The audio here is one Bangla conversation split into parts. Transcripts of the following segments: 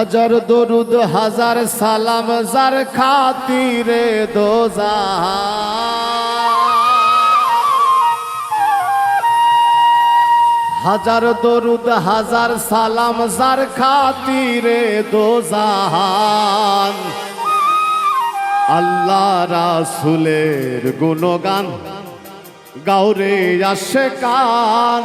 হাজার দরুদ, হাজার সালাম, যার খাতিরে দোজা। হাজার দরুদ, হাজার সালাম, যার খাতিরে দোজাহান আল্লাহ রাসুলের গুণগান গাউরে আসে কান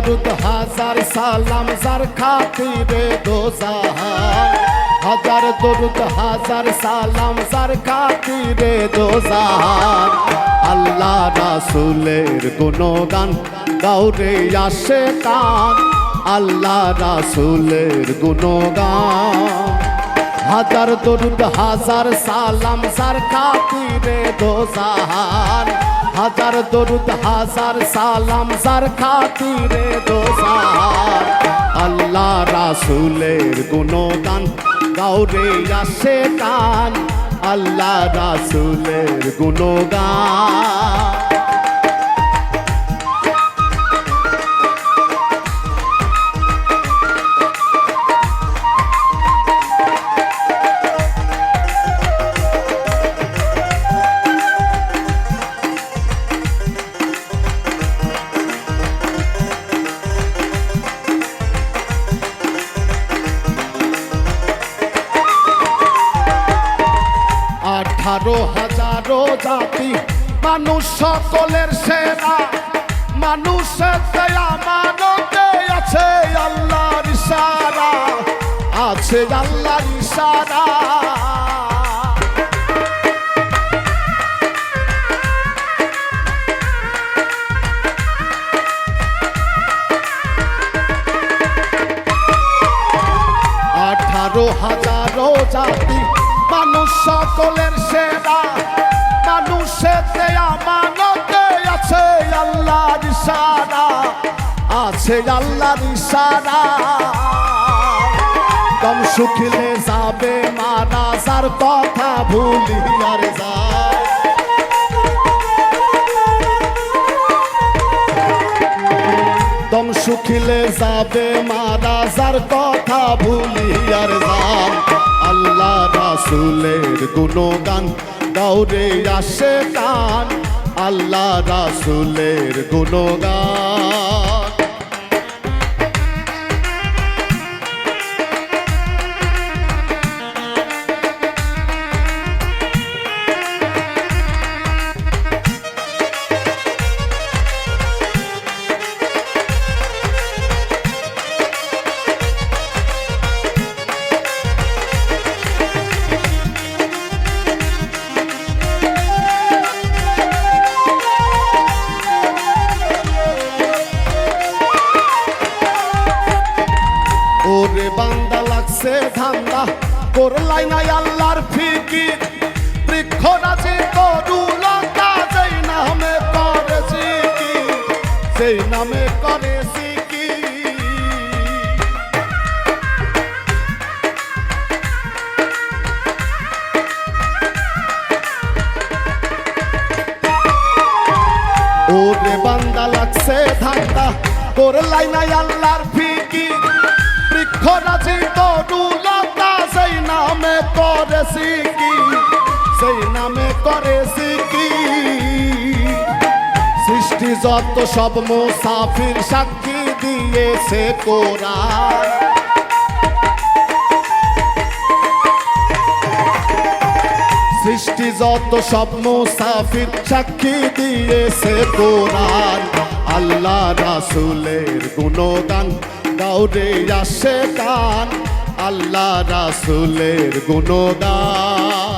দরুদ হাজার সালাম যার খাতিরে দোজাহান হাজার দরুদ হাজার সালাম যার খাতিরে দোজাহান আল্লাহ রাসুলের গুণগান গাউরে আসে কান আল্লাহ রাসুলের গুণগান। হাজার দরুদ হাজার সালাম যার খাতিরে দোজাহান হাজার দরুদ, হাজার সালাম সার খাতিরে দোসার আল্লাহ রাসুলের গুণগান গাউরে আসে কান আল্লাহ রাসুলের গুণগান। আঠারো হাজারো জাতি, মানুষ সকলের সেরা মানুষের দয়া মানতে আছে আল্লাহর ইশারা, আছে আল্লাহর ইশারা। আঠারো হাজারো জাতি মানুষ সকলের সেরা মানুষের দেয়া মানতে আছে আল্লাহর ইশারা। আছে আল্লাহর ইশারা। কম সুখিলে যাবে মারা, যার কথা ভুলি আর যায় দম শুকিলে যাবে মারা, যার কথা ভুলি আর যান আল্লাহ রাসুলের গুণগান। দৌড়ে আসে কান আল্লাহ রাসুলের গুণগান। ধান্দা করলাই নাই আল্লাহর ফিকির। বৃক্ষ রাজি তরুলতা যেই নামে করেছি কি সেই নামে করেছি কি ওরে বান্দা লাগছে ধান্দা করলাই নাই আল্লাহর ফিকির। বৃক্ষ রাজি তরুলতা সেই নামে করেছি কি সেই নামে করেছি কি সৃষ্টি যত সব মুসাফির সাক্ষী দিয়েছে কোরআন। সৃষ্টি যত সব মুসাফির সাক্ষী দিয়েছে কোরআন। আল্লাহ রাসুলের গুণগান গাউরে আসে কান আল্লাহ রাসুলের গুণগান।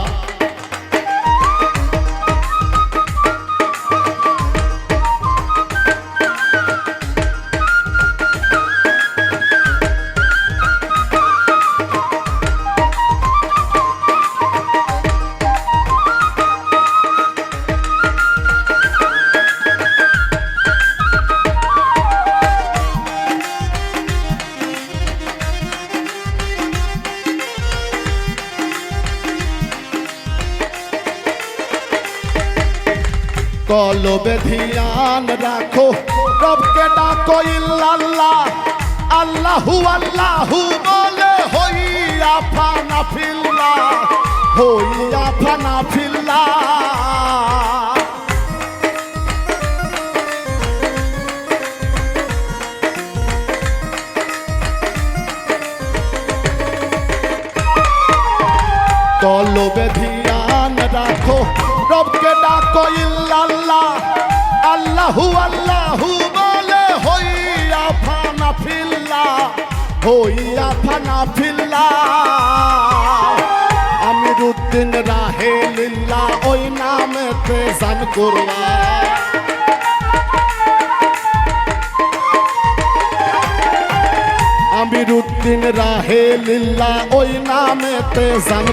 কলবে ধিয়ান রাখো। রবকে ডাকো, ইল্লাল্লাহ। আল্লাহু আল্লাহু বলে, হইয়া ফানা ফিল্লা হইয়া ফানা ফিল্লা কলবে ধিয়ান রাখো রবকে ডাকো ইল্লাল্লাহ। আল্লাহু আল্লাহু বলে, হইয়া ফানা ফিল্লা হইয়া ফানা ফিল্লা আমিরুদ্দিন রাহে লিল্লা ওই নামেতে জান করবা আমিরুদ্দিন রাহে লিল্লা ওই জান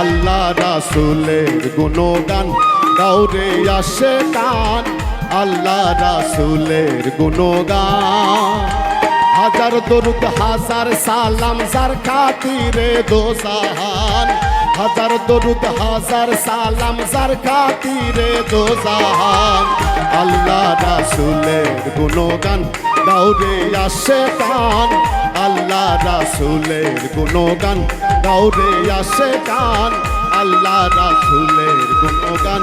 আল্লাহ রাসুলের গুণগান গাউরে আসে কান আল্লাহ রাসুলের গুণগান। হাজার দরুদ, হাজার সালাম, যার খাতিরে দোজাহান। হাজার দরুদ, হাজার সালাম, যার খাতিরে দোজাহান। আল্লাহ রাসুলের গুণগান গাউরে আসে কান আল্লাহ রাসুলের গুণগান গাউরে আসে কান আল্লাহ রাসুলের গুণগান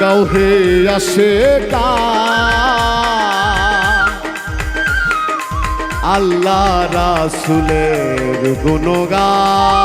গাউহে আসে কান আল্লাহ রাসুলের গুণগান।